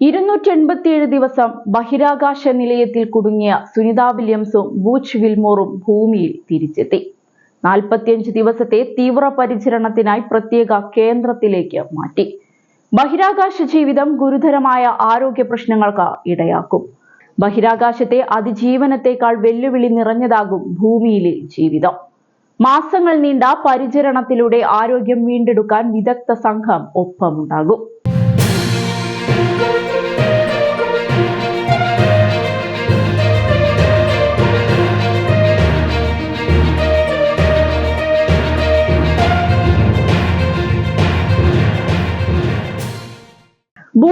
ഇരുന്നൂറ്റി എൺപത്തിയേഴ് ദിവസം ബഹിരാകാശ നിലയത്തിൽ കുടുങ്ങിയ സുനിത വില്യംസും ബൂച്ച് വിൽമോറും ഭൂമിയിൽ തിരിച്ചെത്തി. നാൽപ്പത്തിയഞ്ച് ദിവസത്തെ തീവ്ര പരിചരണത്തിനായി പ്രത്യേക കേന്ദ്രത്തിലേക്ക് മാറ്റി. ബഹിരാകാശ ജീവിതം ഗുരുതരമായ ആരോഗ്യ പ്രശ്നങ്ങൾക്ക് ഇടയാക്കും. ബഹിരാകാശത്തെ അതിജീവനത്തെക്കാൾ വെല്ലുവിളി നിറഞ്ഞതാകും ഭൂമിയിലെ ജീവിതം. മാസങ്ങൾ നീണ്ട പരിചരണത്തിലൂടെ ആരോഗ്യം വീണ്ടെടുക്കാൻ വിദഗ്ധ സംഘം ഒപ്പമുണ്ടാകും.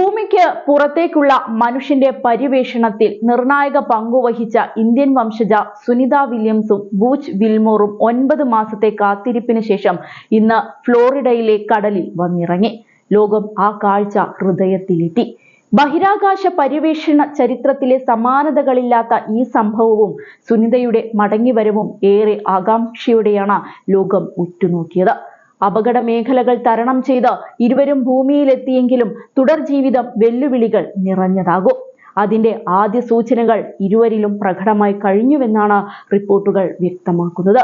ഭൂമിക്ക് പുറത്തേക്കുള്ള മനുഷ്യന്റെ പര്യവേഷണത്തിൽ നിർണായക പങ്കുവഹിച്ച ഇന്ത്യൻ വംശജ സുനിത വില്യംസും ബൂച്ച് വിൽമോറും ഒൻപത് മാസത്തെ കാത്തിരിപ്പിന് ശേഷം ഇന്ന് ഫ്ലോറിഡയിലെ കടലിൽ വന്നിറങ്ങി. ലോകം ആ കാഴ്ച ഹൃദയത്തിലെത്തി. ബഹിരാകാശ പര്യവേഷണ ചരിത്രത്തിലെ സമാനതകളില്ലാത്ത ഈ സംഭവവും സുനിതയുടെ മടങ്ങിവരവും ഏറെ ആകാംക്ഷയോടെയാണ് ലോകം ഉറ്റുനോക്കിയത്. അപകട മേഖലകൾ തരണം ചെയ്ത് ഇരുവരും ഭൂമിയിലെത്തിയെങ്കിലും തുടർ ജീവിതം വെല്ലുവിളികൾ നിറഞ്ഞതാകും. അതിന്റെ ആദ്യ സൂചനകൾ ഇരുവരിലും പ്രകടമായി കഴിഞ്ഞുവെന്നാണ് റിപ്പോർട്ടുകൾ വ്യക്തമാക്കുന്നത്.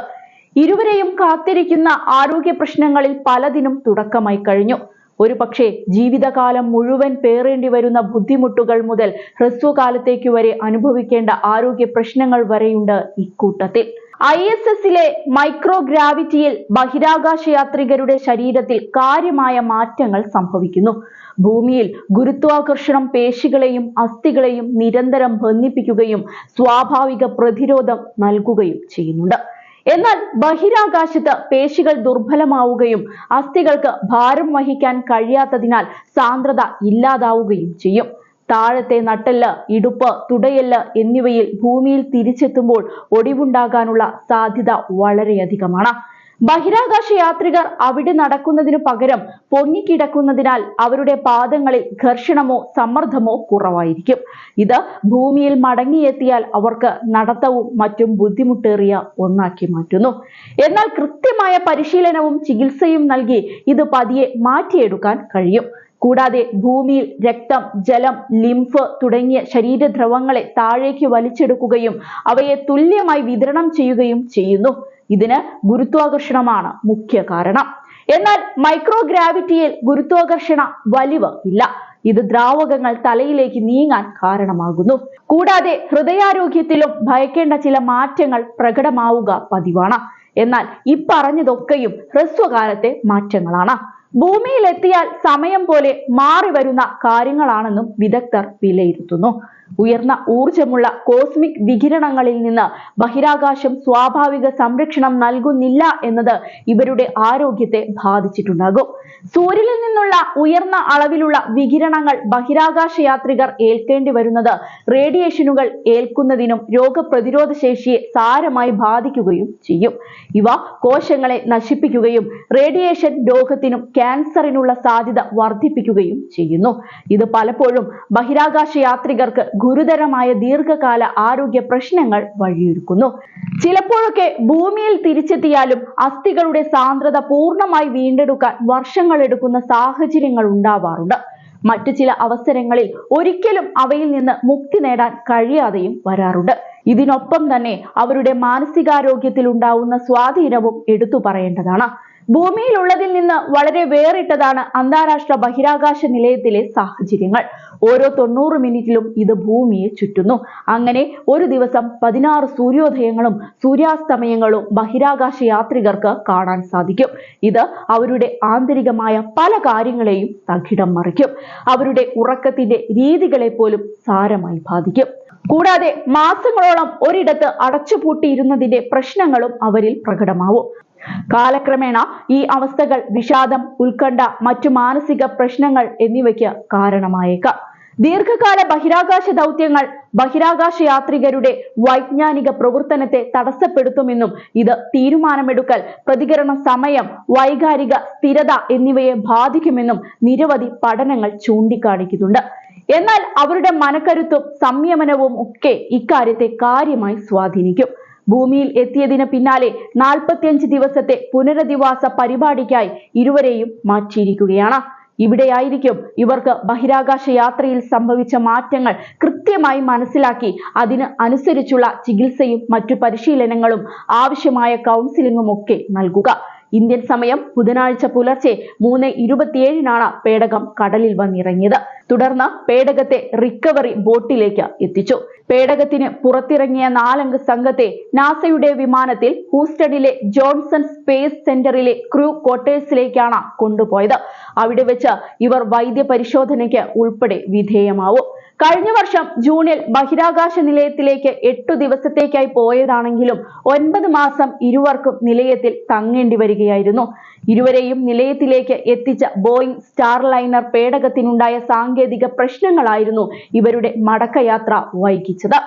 ഇരുവരെയും കാത്തിരിക്കുന്ന ആരോഗ്യ പ്രശ്നങ്ങളിൽ പലതിനും തുടക്കമായി കഴിഞ്ഞു. ഒരു പക്ഷേ ജീവിതകാലം മുഴുവൻ പേറേണ്ടി വരുന്ന ബുദ്ധിമുട്ടുകൾ മുതൽ ഹ്രസ്വകാലത്തേക്ക് വരെ അനുഭവിക്കേണ്ട ആരോഗ്യ പ്രശ്നങ്ങൾ വരെയുണ്ട് ഇക്കൂട്ടത്തിൽ. ഐ എസ് എസിലെ മൈക്രോഗ്രാവിറ്റിയിൽ ബഹിരാകാശ യാത്രികരുടെ ശരീരത്തിൽ കാര്യമായ മാറ്റങ്ങൾ സംഭവിക്കുന്നു. ഭൂമിയിൽ ഗുരുത്വാകർഷണം പേശികളെയും അസ്ഥികളെയും നിരന്തരം ബന്ധിപ്പിക്കുകയും സ്വാഭാവിക പ്രതിരോധം നൽകുകയും ചെയ്യുന്നുണ്ട്. എന്നാൽ ബഹിരാകാശത്ത് പേശികൾ ദുർബലമാവുകയും അസ്ഥികൾക്ക് ഭാരം വഹിക്കാൻ കഴിയാത്തതിനാൽ സാന്ദ്രത ഇല്ലാതാവുകയും ചെയ്യും. താഴത്തെ നട്ടെല്ല് ഇടുപ്പ് തുടയെല്ല് എന്നിവയിൽ ഭൂമിയിൽ തിരിച്ചെത്തുമ്പോൾ ഒടിവുണ്ടാകാനുള്ള സാധ്യത വളരെയധികമാണ്. ബഹിരാകാശ യാത്രികർ അവിടെ നടക്കുന്നതിനു പകരം പൊങ്ങിക്കിടക്കുന്നതിനാൽ അവരുടെ പാദങ്ങളിൽ ഘർഷണമോ സമ്മർദ്ദമോ കുറവായിരിക്കും. ഇത് ഭൂമിയിൽ മടങ്ങിയെത്തിയാൽ അവർക്ക് നടത്തവും മറ്റും ബുദ്ധിമുട്ടേറിയ ഒന്നാക്കി മാറ്റുന്നു. എന്നാൽ കൃത്യമായ പരിശീലനവും ചികിത്സയും നൽകി ഇത് പതിയെ മാറ്റിയെടുക്കാൻ കഴിയും. കൂടാതെ ഭൂമിയിൽ രക്തം ജലം ലിംഫ് തുടങ്ങിയ ശരീരദ്രവങ്ങളെ താഴേക്ക് വലിച്ചെടുക്കുകയും അവയെ തുല്യമായി വിതരണം ചെയ്യുകയും ചെയ്യുന്നു. ഇതിന് ഗുരുത്വാകർഷണമാണ് മുഖ്യ കാരണം. എന്നാൽ മൈക്രോഗ്രാവിറ്റിയിൽ ഗുരുത്വാകർഷണ വലിവ് ഇല്ല. ഇത് ദ്രാവകങ്ങൾ തലയിലേക്ക് നീങ്ങാൻ കാരണമാകുന്നു. കൂടാതെ ഹൃദയാരോഗ്യത്തിലും ഭയക്കേണ്ട ചില മാറ്റങ്ങൾ പ്രകടമാവുക പതിവാണ്. എന്നാൽ ഇപ്പറഞ്ഞതൊക്കെയും ഹ്രസ്വകാലത്തെ മാറ്റങ്ങളാണ്. ഭൂമിയിൽ എത്തിയാൽ സമയം പോലെ മാറി വരുന്ന കാര്യങ്ങളാണെന്നും വിദഗ്ധർ വിലയിരുത്തുന്നു. ഉയർന്ന ഊർജമുള്ള കോസ്മിക് വികിരണങ്ങളിൽ നിന്ന് ബഹിരാകാശം സ്വാഭാവിക സംരക്ഷണം നൽകുന്നില്ല എന്നത് ഇവരുടെ ആരോഗ്യത്തെ ബാധിച്ചിട്ടുണ്ടാകും. സൂര്യനിൽ നിന്നുള്ള ഉയർന്ന അളവിലുള്ള വികിരണങ്ങൾ ബഹിരാകാശ യാത്രികർ ഏൽക്കേണ്ടി വരുന്നത് റേഡിയേഷനുകൾ ഏൽക്കുന്നതിനും രോഗപ്രതിരോധ ശേഷിയെ സാരമായി ബാധിക്കുകയും ചെയ്യും. ഇവ കോശങ്ങളെ നശിപ്പിക്കുകയും റേഡിയേഷൻ രോഗത്തിനും ക്യാൻസറിനുള്ള സാധ്യത വർദ്ധിപ്പിക്കുകയും ചെയ്യുന്നു. ഇത് പലപ്പോഴും ബഹിരാകാശ യാത്രികർക്ക് ഗുരുതരമായ ദീർഘകാല ആരോഗ്യ പ്രശ്നങ്ങൾ വഴിയൊരുക്കുന്നു. ചിലപ്പോഴൊക്കെ ഭൂമിയിൽ തിരിച്ചെത്തിയാലും അസ്ഥികളുടെ സാന്ദ്രത പൂർണമായി വീണ്ടെടുക്കാൻ വർഷങ്ങൾ എടുക്കുന്ന സാഹചര്യങ്ങൾ ഉണ്ടാവാറുണ്ട്. മറ്റു ചില അവസരങ്ങളിൽ ഒരിക്കലും അവയിൽ നിന്ന് മുക്തി നേടാൻ കഴിയാതെയും വരാറുണ്ട്. ഇതിനൊപ്പം തന്നെ അവരുടെ മാനസികാരോഗ്യത്തിൽ ഉണ്ടാവുന്ന സ്വാധീനവും എടുത്തു പറയേണ്ടതാണ്. ഭൂമിയിലുള്ളതിൽ നിന്ന് വളരെ വേറിട്ടതാണ് അന്താരാഷ്ട്ര ബഹിരാകാശ നിലയത്തിലെ സാഹചര്യങ്ങൾ. ഓരോ തൊണ്ണൂറ് മിനിറ്റിലും ഇത് ഭൂമിയെ ചുറ്റുന്നു. അങ്ങനെ ഒരു ദിവസം പതിനാറ് സൂര്യോദയങ്ങളും സൂര്യാസ്തമയങ്ങളും ബഹിരാകാശ യാത്രികർക്ക് കാണാൻ സാധിക്കും. ഇത് അവരുടെ ആന്തരികമായ പല കാര്യങ്ങളെയും തകിടം മറിക്കും. അവരുടെ ഉറക്കത്തിന്റെ രീതികളെ പോലും സാരമായി ബാധിക്കും. കൂടാതെ മാസങ്ങളോളം ഒരിടത്ത് അടച്ചുപൂട്ടിയിരുന്നതിന്റെ പ്രശ്നങ്ങളും അവരിൽ പ്രകടമാവും. കാലക്രമേണ ഈ അവസ്ഥകൾ വിഷാദം ഉത്കണ്ഠ മറ്റു മാനസിക പ്രശ്നങ്ങൾ എന്നിവയ്ക്ക് കാരണമായേക്കാം. ദീർഘകാല ബഹിരാകാശ ദൗത്യങ്ങൾ ബഹിരാകാശ യാത്രികരുടെ വൈജ്ഞാനിക പ്രവർത്തനത്തെ തടസ്സപ്പെടുത്തുമെന്നും ഇത് തീരുമാനമെടുക്കൽ പ്രതികരണ സമയം വൈകാരിക സ്ഥിരത എന്നിവയെ ബാധിക്കുമെന്നും നിരവധി പഠനങ്ങൾ ചൂണ്ടിക്കാണിക്കുന്നുണ്ട്. എന്നാൽ അവരുടെ മനക്കരുത്തും സംയമനവും ഒക്കെ ഇക്കാര്യത്തെ കാര്യമായി സ്വാധീനിക്കും. ഭൂമിയിൽ എത്തിയതിന് പിന്നാലെ നാൽപ്പത്തിയഞ്ച് ദിവസത്തെ പുനരധിവാസ പരിപാടിക്കായി ഇരുവരെയും മാറ്റിയിരിക്കുകയാണ്. ഇവിടെയായിരിക്കും ഇവർക്ക് ബഹിരാകാശ യാത്രയിൽ സംഭവിച്ച മാറ്റങ്ങൾ കൃത്യമായി മനസ്സിലാക്കി അതിന് അനുസരിച്ചുള്ള ചികിത്സയും മറ്റു പരിശീലനങ്ങളും ആവശ്യമായ കൗൺസിലിങ്ങും ഒക്കെ നൽകുക. ഇന്ത്യൻ സമയം ബുധനാഴ്ച പുലർച്ചെ മൂന്ന് ഇരുപത്തിയേഴിനാണ് പേടകം കടലിൽ വന്നിറങ്ങിയത്. തുടർന്ന് പേടകത്തെ റിക്കവറി ബോട്ടിലേക്ക് എത്തിച്ചു. പേടകത്തിന് പുറത്തിറങ്ങിയ നാലംഗ സംഘത്തെ നാസയുടെ വിമാനത്തിൽ ഹൂസ്റ്റണിലെ ജോൺസൺ സ്പേസ് സെന്ററിലെ ക്രൂ ക്വാർട്ടേഴ്സിലേക്കാണ് കൊണ്ടുപോയത്. അവിടെ വെച്ച് ഇവർ വൈദ്യ പരിശോധനയ്ക്ക് ഉൾപ്പെടെ വിധേയമാവും. കഴിഞ്ഞ വർഷം ജൂണിൽ ബഹിരാകാശ നിലയത്തിലേക്ക് എട്ടു ദിവസത്തേക്കായി പോയതാണെങ്കിലും ഒൻപത് മാസം ഇരുവർക്കും നിലയത്തിൽ തങ്ങേണ്ടി വരികയായിരുന്നു. ഇരുവരെയും നിലയത്തിലേക്ക് എത്തിച്ച ബോയിങ് സ്റ്റാർലൈനർ പേടകത്തിനുണ്ടായ സാങ്കേതിക പ്രശ്നങ്ങളായിരുന്നു ഇവരുടെ മടക്കയാത്ര വൈകിച്ചത്.